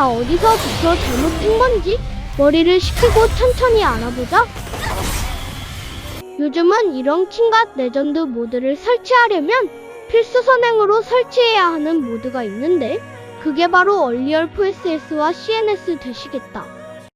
자, 어디서부터 잘못된 건지 머리를 식히고 천천히 알아보자. 요즘은 이런 킹갓 레전드 모드를 설치하려면 필수 선행으로 설치해야 하는 모드가 있는데 그게 바로 얼리얼프 SS와 CNS 되시겠다.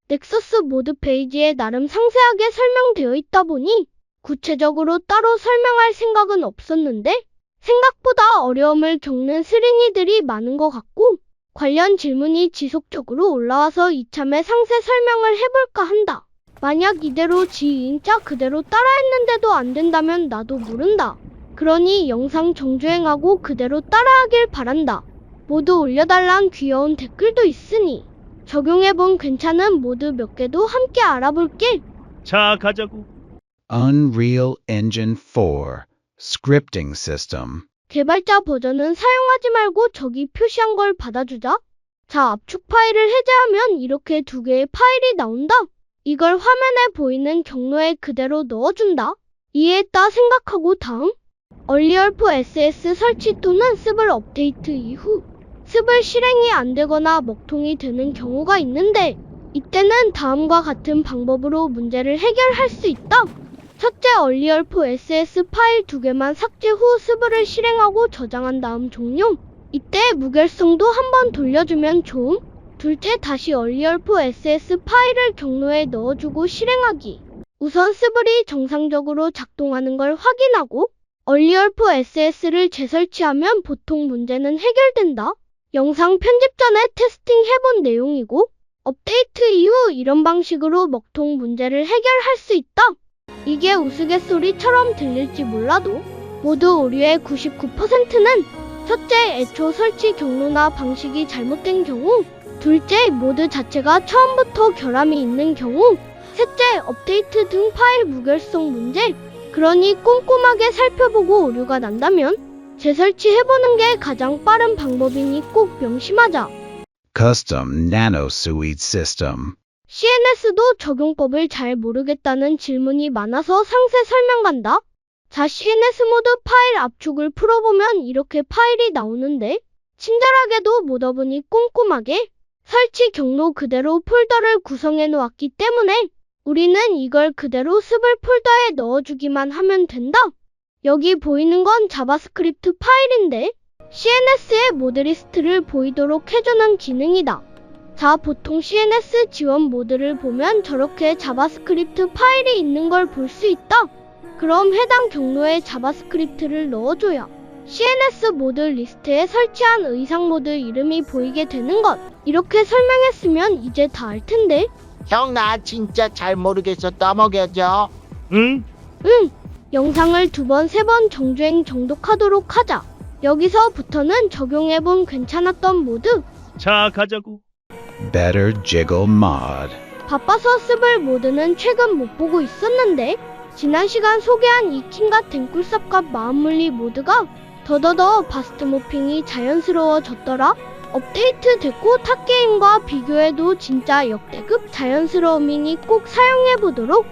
넥서스 모드 페이지에 나름 상세하게 설명되어 있다 보니 구체적으로 따로 설명할 생각은 없었는데 생각보다 어려움을 겪는 스린이들이 많은 것 같고 관련 질문이 지속적으로 올라와서 이참에 상세 설명을 해볼까 한다. 만약 이대로 지인자 그대로 따라했는데도 안 된다면 나도 모른다. 그러니 영상 정주행하고 그대로 따라하길 바란다. 모두 올려달란 귀여운 댓글도 있으니 적용해본 괜찮은 모드 몇 개도 함께 알아볼게. 자, 가자고. Unreal Engine 4 Scripting System. 개발자 버전은 사용하지 말고 저기 표시한 걸 받아주자. 자, 압축 파일을 해제하면 이렇게 두 개의 파일이 나온다. 이걸 화면에 보이는 경로에 그대로 넣어준다. 이해했다 생각하고 다음. 얼리얼프 SS 설치 또는 습을 업데이트 이후 습을 실행이 안 되거나 먹통이 되는 경우가 있는데 이때는 다음과 같은 방법으로 문제를 해결할 수 있다. 첫째, 얼리얼프 SS 파일 두 개만 삭제 후 스브를 실행하고 저장한 다음 종료. 이때 무결성도 한번 돌려주면 좋음. 둘째, 다시 얼리얼프 SS 파일을 경로에 넣어주고 실행하기. 우선 스블이 정상적으로 작동하는 걸 확인하고 얼리얼프 SS를 재설치하면 보통 문제는 해결된다. 영상 편집 전에 테스팅 해본 내용이고 업데이트 이후 이런 방식으로 먹통 문제를 해결할 수 있다. 이게 우스갯소리처럼 들릴지 몰라도 모두 오류의 99%는 첫째, 애초 설치 경로나 방식이 잘못된 경우, 둘째, 모드 자체가 처음부터 결함이 있는 경우, 셋째, 업데이트 등 파일 무결성 문제. 그러니 꼼꼼하게 살펴보고 오류가 난다면 재설치해보는 게 가장 빠른 방법이니 꼭 명심하자. Custom Nano Suite System. CNS도 적용법을 잘 모르겠다는 질문이 많아서 상세 설명 간다. 자, CNS 모드 파일 압축을 풀어보면 이렇게 파일이 나오는데, 친절하게도 모더분이 꼼꼼하게 설치 경로 그대로 폴더를 구성해 놓았기 때문에 우리는 이걸 그대로 습을 폴더에 넣어주기만 하면 된다. 여기 보이는 건 자바스크립트 파일인데, CNS의 모드 리스트를 보이도록 해주는 기능이다. 자, 보통 CNS 지원 모드를 보면 저렇게 자바스크립트 파일이 있는 걸 볼 수 있다. 그럼 해당 경로에 자바스크립트를 넣어줘야 CNS 모드 리스트에 설치한 의상 모드 이름이 보이게 되는 것. 이렇게 설명했으면 이제 다 알 텐데. 형 나 진짜 잘 모르겠어 떠먹여줘 응? 응. 영상을 두 번, 세 번 정주행 정독하도록 하자. 여기서부터는 적용해본 괜찮았던 모드. 자, 가자고. Better Jiggle Mod. 바빠서 습을 모드는 최근 못 보고 있었는데 지난 시간 소개한 이 킹과 댕꿀삽값 마음물리 모드가 더더더 바스트 모핑이 자연스러워졌더라. 업데이트 됐고 탑게임과 비교해도 진짜 역대급 자연스러움이니 꼭 사용해보도록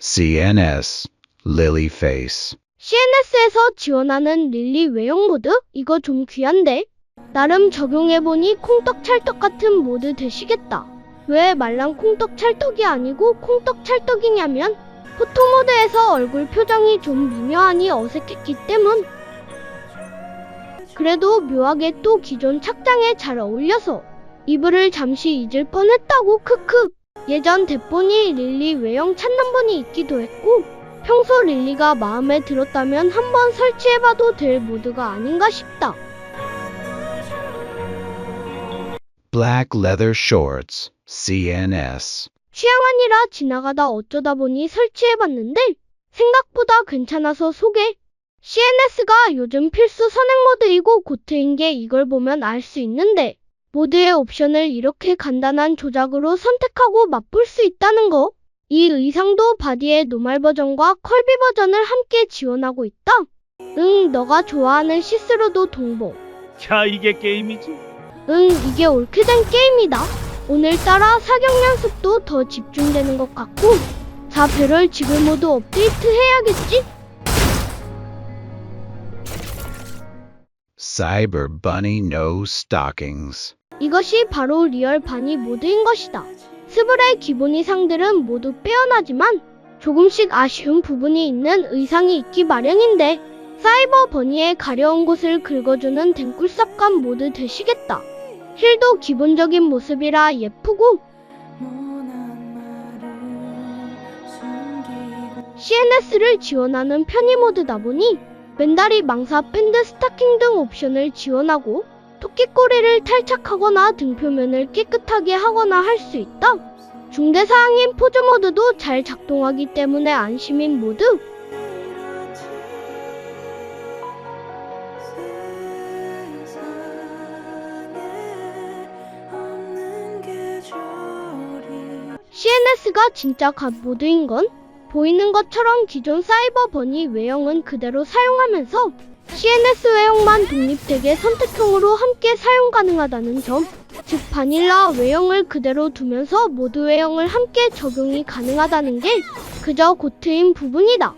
CNS Lily Face. CNS에서 지원하는 릴리 외형 모드? 이거 좀 귀한데? 나름 적용해보니 콩떡찰떡 같은 모드 되시겠다. 왜 말랑 콩떡찰떡이 아니고 콩떡찰떡이냐면 포토 모드에서 얼굴 표정이 좀 미묘하니 어색했기 때문. 그래도 묘하게 또 기존 착장에 잘 어울려서 이불을 잠시 잊을 뻔했다고 크크. 예전 대본이 릴리 외형 찾는 분이 있기도 했고 평소 릴리가 마음에 들었다면 한번 설치해봐도 될 모드가 아닌가 싶다. Black Leather Shorts. CNS. 취향 아니라 지나가다 어쩌다 보니 설치해봤는데 생각보다 괜찮아서 소개. CNS가 요즘 필수 선행 모드이고 고트인 게 이걸 보면 알 수 있는데 모드의 옵션을 이렇게 간단한 조작으로 선택하고 맛볼 수 있다는 거. 이 의상도 바디의 노말 버전과 컬비 버전을 함께 지원하고 있다. 응, 너가 좋아하는 시스루도 동봉. 야, 이게 게임이지? 응, 이게 옳게 된 게임이다. 오늘따라 사격 연습도 더 집중되는 것 같고, 자, 배럴 지글 모드 업데이트 해야겠지? Cyber Bunny No Stockings. 이것이 바로 리얼 바니 모드인 것이다. 스브의 기본 이상들은 모두 빼어나지만 조금씩 아쉬운 부분이 있는 의상이 있기 마련인데 사이버 버니의 가려운 곳을 긁어주는 댕꿀쌉감 모드 되시겠다. 힐도 기본적인 모습이라 예쁘고 CNS를 지원하는 편의 모드다 보니 맨다리 망사 밴드 스타킹 등 옵션을 지원하고 토끼꼬리를 탈착하거나 등표면을 깨끗하게 하거나 할 수 있다. 중대사항인 포즈 모드도 잘 작동하기 때문에 안심인 모드. CNS가 진짜 갓 모드인 건 보이는 것처럼 기존 사이버 버니 외형은 그대로 사용하면서 CNS 외형만 독립되게 선택형으로 함께 사용 가능하다는 점. 즉 바닐라 외형을 그대로 두면서 모드 외형을 함께 적용이 가능하다는 게 그저 고트인 부분이다.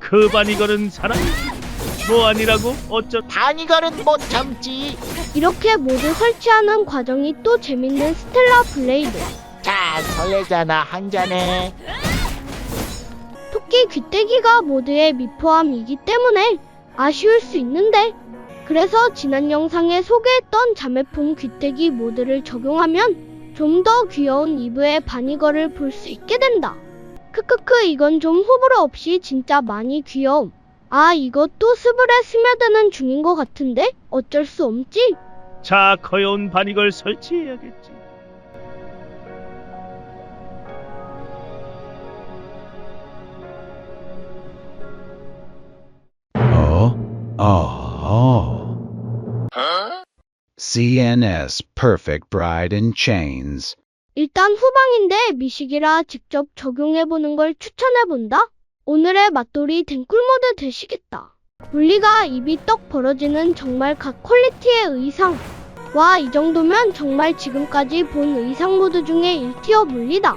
그 바니걸은 사람이 뭐 아니라고 어쩌 바니걸은 못 참지. 이렇게 모두 설치하는 과정이 또 재밌는 스텔라 블레이드. 자, 설레잖아, 한 잔에. 토끼 귀때기가 모드의 미포함이기 때문에 아쉬울 수 있는데 그래서 지난 영상에 소개했던 자매품 귀때기 모드를 적용하면 좀 더 귀여운 이브의 바니걸을 볼 수 있게 된다. 크크크 이건 좀 호불호 없이 진짜 많이 귀여움. 아 이것도 스블에 스며드는 중인 것 같은데 어쩔 수 없지. 자 커여운 바니걸 설치해야겠지 CNS Perfect Bride in Chains. 일단 후방인데 미식이라 직접 적용해보는 걸 추천해본다. 오늘의 맛돌이 댕꿀 모드 되시겠다. 물리가 입이 떡 벌어지는 정말 각 퀄리티의 의상. 와, 이 정도면 정말 지금까지 본 의상 모드 중에 1티어 물리다.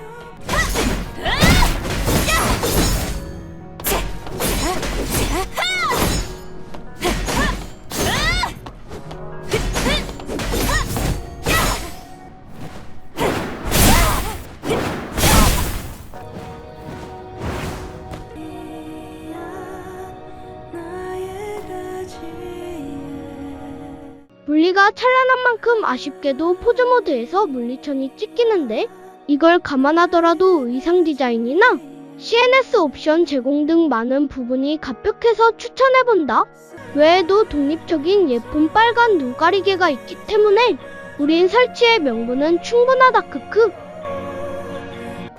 물리가 찬란한 만큼 아쉽게도 포즈 모드에서 물리천이 찍히는데 이걸 감안하더라도 의상 디자인이나 CNS 옵션 제공 등 많은 부분이 갑벽해서 추천해본다. 외에도 독립적인 예쁜 빨간 눈가리개가 있기 때문에 우린 설치의 명분은 충분하다 크크.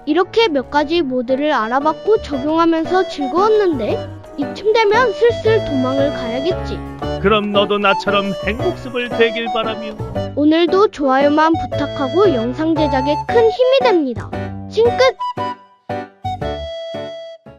이렇게 몇 가지 모드를 알아봤고 적용하면서 즐거웠는데 이쯤 되면 슬슬 도망을 가야겠지. 그럼 너도 나처럼 행복습을 되길 바라며 오늘도 좋아요만 부탁하고 영상 제작에 큰 힘이 됩니다. 찡끝!